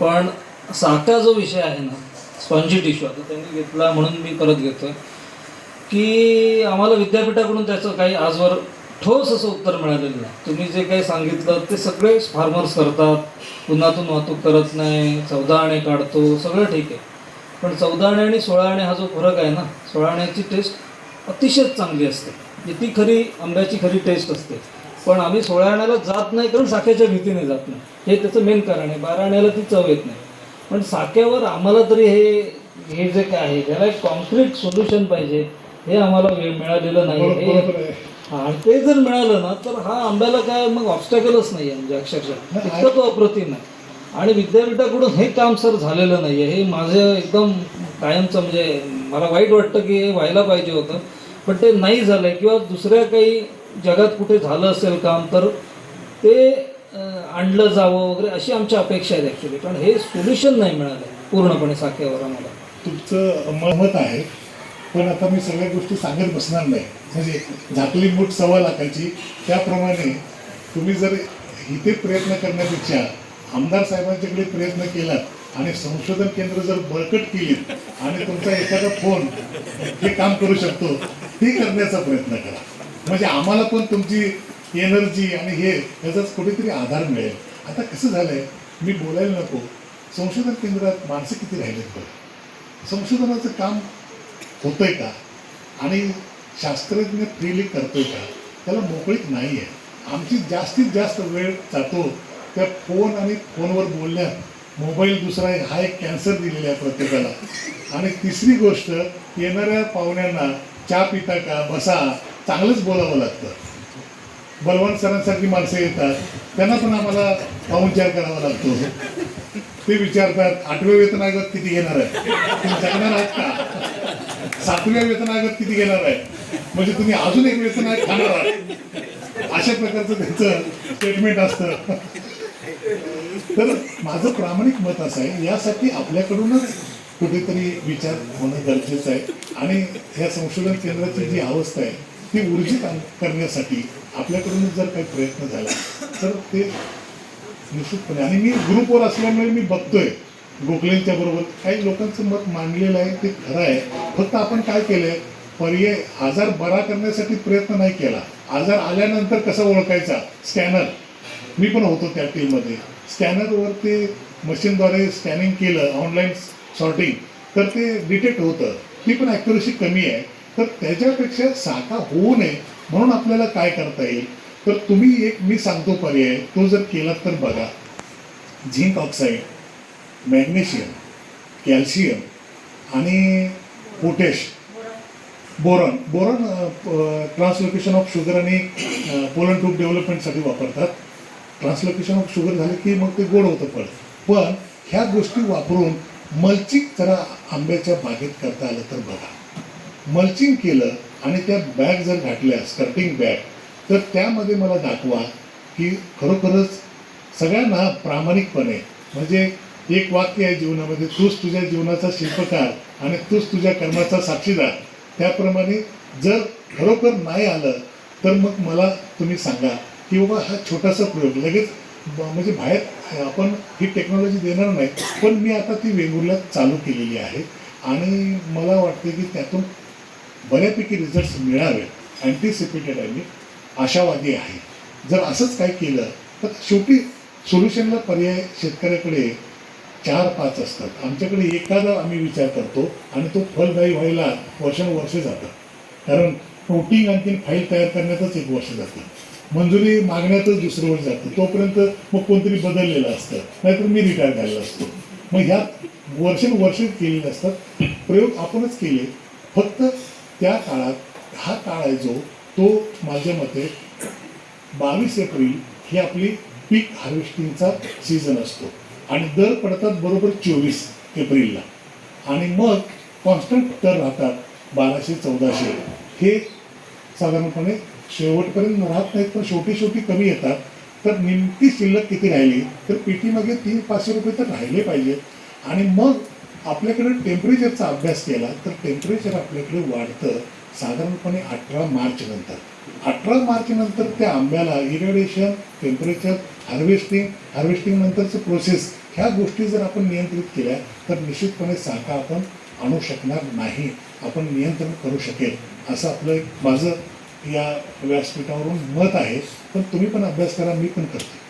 पण साठा जो विषय आहे ना स्पॉन्जी टिश्यू आता त्यांनी घेतला म्हणून मी परत घेतोय की आम्हाला विद्यापीठाकडून त्याचं काही आजवर ठोस असं उत्तर मिळालेलं नाही. तुम्ही जे काही सांगितलं ते सगळे फार्मर्स करतात. उन्हातून वाहतूक करत नाही चौदा आणे काढतो सगळं ठीक आहे. पण चौदा आणे आणि सोळा आणे हा जो फरक आहे ना सोळा आण्याची टेस्ट अतिशय चांगली असते. ती खरी आंब्याची खरी टेस्ट असते. पण आम्ही सोळा आण्याला जात नाही कारण साख्याच्या भीतीने जात नाही. हे त्याचं मेन कारण आहे. बारा आण्याला ती चव येत नाही. पण साख्यावर आम्हाला तरी हे हे जे काय आहे त्याला एक कॉन्क्रीट सोल्युशन पाहिजे हे आम्हाला मिळालेलं नाही. हे हा, ते जर मिळालं ना तर हा आंब्याला काय मग ऑब्स्टॅकलच नाही आहे म्हणजे अक्षरशः. इतकं तो अप्रतिम आहे. आणि विद्यापीठाकडून हे काम सर झालेलं नाही आहे. हे माझं एकदम कायमचं म्हणजे मला वाईट वाटतं की हे व्हायला पाहिजे होतं. पण ते नाही झालं आहे किंवा दुसऱ्या काही जगात कुठे झालं असेल काम तर ते आणलं जावं वगैरे अशी आमची अपेक्षा आहे ॲक्च्युली कारण हे सोल्युशन नाही मिळालं पूर्णपणे साखेवर आम्हाला. तुमचं मत आहे पण आता मी सगळ्या गोष्टी सांगत बसणार नाही. म्हणजे झाकली मूठ सव्वा लाखाची त्याप्रमाणे तुम्ही जर इथे प्रयत्न करण्यापेक्षा आमदार साहेबांच्याकडे प्रयत्न केलात आणि संशोधन केंद्र जर बळकट केली आणि तुमचा एखादा फोन हे काम करू शकतो ते करण्याचा प्रयत्न करा. म्हणजे आम्हाला पण तुमची एनर्जी आणि हे याचाच कुठेतरी आधार मिळेल. आता कसं झालंय? मी बोलायला नको. संशोधन केंद्रात माणसं किती राहिलेत बघ संशोधनाचं काम होतंय का? आणि शास्त्रज्ञ फ्रीली करतोय का? त्याला मोकळीक नाही आहे आमची जास्तीत जास्त वेळ जातो त्या फोन आणि फोनवर बोलण्यात. मोबाईल दुसरा आहे हा एक कॅन्सर दिलेला आहे प्रत्येकाला. आणि तिसरी गोष्ट येणाऱ्या पाहुण्यांना चहा पिता का बसा. चांगलंच बोलावं लागतं. बलवंत सरांसारखी माणसं येतात. त्यांना पण आम्हाला पाहुणचार करावा लागतो. ते विचारतात आठव्या वेतन किती घेणार आहे? तुम्ही जगणार आहात का? सातव्या वेतन किती घेणार आहे? म्हणजे तुम्ही अजून एक वेतन आयोग खाणार आहात. अशा प्रकारचं त्यांचं स्टेटमेंट असतं. तर माझं प्रामाणिक मत असं आहे यासाठी आपल्याकडूनच कुठेतरी विचार होणं गरजेचं आहे. आणि या संशोधन केंद्राची जी अवस्था आहे ती ऊर्जित करण्यासाठी आपल्याकडूनच जर काही प्रयत्न झाला तर ते निश्चितपणे आणि मी ग्रुपवर असल्यामुळे मी बघतोय गोखलेंच्या बरोबर. काही लोकांचं मत मांडलेलं आहे ते खरं आहे. फक्त आपण काय केलंय? पर्याय आजार बरा करण्यासाठी प्रयत्न नाही केला. आजार आल्यानंतर कसा ओळखायचा? स्कॅनर. मी पण होतो त्या टीममध्ये स्कॅनरवर ते मशीनद्वारे स्कॅनिंग केलं ऑनलाईन सॉर्टिंग. तर ते डिटेक्ट होतं. ती पण ॲक्युरेसी कमी आहे. तर त्याच्यापेक्षा साठा होऊ नये म्हणून आपल्याला काय करता येईल? तर तुम्ही एक मी सांगतो पर्याय. तो जर केलात तर बघा. झिंक ऑक्साईड मॅग्नेशियम कॅल्शियम आणि potash. Boron. Boron translocation of sugar आणि पोलन ट्यूब डेव्हलपमेंटसाठी वापरतात. ट्रान्सलोकेशन ऑफ शुगर झालं की मग ते गोड होतं पण पण ह्या गोष्टी वापरून मल्चिंग जरा आंब्याच्या बागेत करता आलं तर बघा. मल्चिंग केलं आणि त्या बॅग जर घातल्या स्कर्टिंग बॅग तर त्यामध्ये मला दाखवा की खरोखरच सगळ्यांना प्रामाणिकपणे म्हणजे एक वाक्य आहे जीवनामध्ये तूच तुझ्या जीवनाचा शिल्पकार आणि तूच तुझ्या कर्माचा साक्षीदार. त्याप्रमाणे जर खरोखर नाही आलं तर मग मला तुम्ही सांगा की बाबा हा छोटासा प्रयोग लगेच म्हणजे बाहेर आपण ही टेक्नॉलॉजी देणार नाही पण मी आता ती वेंगुर्ला चालू केलेली आहे. आणि मला वाटते की त्यातून बऱ्यापैकी रिझल्ट्स मिळावे अँटिसिपेटेड आहे मी आशावादी आहे. जर असंच काय केलं तर शेवटी सोल्युशनला पर्याय शेतकऱ्याकडे चार पाच असतात. आमच्याकडे एखादा आम्ही विचार करतो आणि तो फलदायी व्हायला वर्षानुवर्षे जातं. कारण प्रोटीन आणखीन फाईल तयार करण्यातच एक वर्ष जातं. मंजुरी मागण्यातच दुसरं वर्ष जातं. तोपर्यंत मग कोणतरी बदललेलं असतं. नाहीतर मी रिटायर झालेला असतो. मग ह्या वर्षानुवर्ष केलेले असतात. प्रयोग आपणच केले. फक्त त्या काळात हा काळ आहे जो तो माझ्या मते बावीस एप्रिल ही आपली पीक हार्वेस्टिंगचा सीझन असतो. आणि दर पडतात बरोबर चोवीस एप्रिलला. आणि मग कॉन्स्टंट दर राहतात बाराशे चौदाशे. हे साधारणपणे शेवटपर्यंत राहत नाहीत पण शेवटी शेवटी कमी येतात. तर नेमकी शिल्लक किती राहिली? तर पेटीमागे तीन पाचशे रुपये तर राहिले पाहिजेत आणि मग आपल्याकडे टेम्परेचरचा अभ्यास केला तर टेम्परेचर आपल्याकडे वाढतं. साधारणपणे अठरा मार्च नंतर. अठरा मार्च नंतर त्या आंब्याला इरिडेशन टेम्परेचर हार्वेस्टिंग हार्वेस्टिंग नंतरचं प्रोसेस ह्या गोष्टी जर आपण नियंत्रित केल्या तर निश्चितपणे साखा आपण आणू शकणार नाही. आपण नियंत्रण करू शकेल असं आपलं एक माझं या व्यासपीठावरून मत आहे पण तुम्ही पण अभ्यास करा मी पण करतो.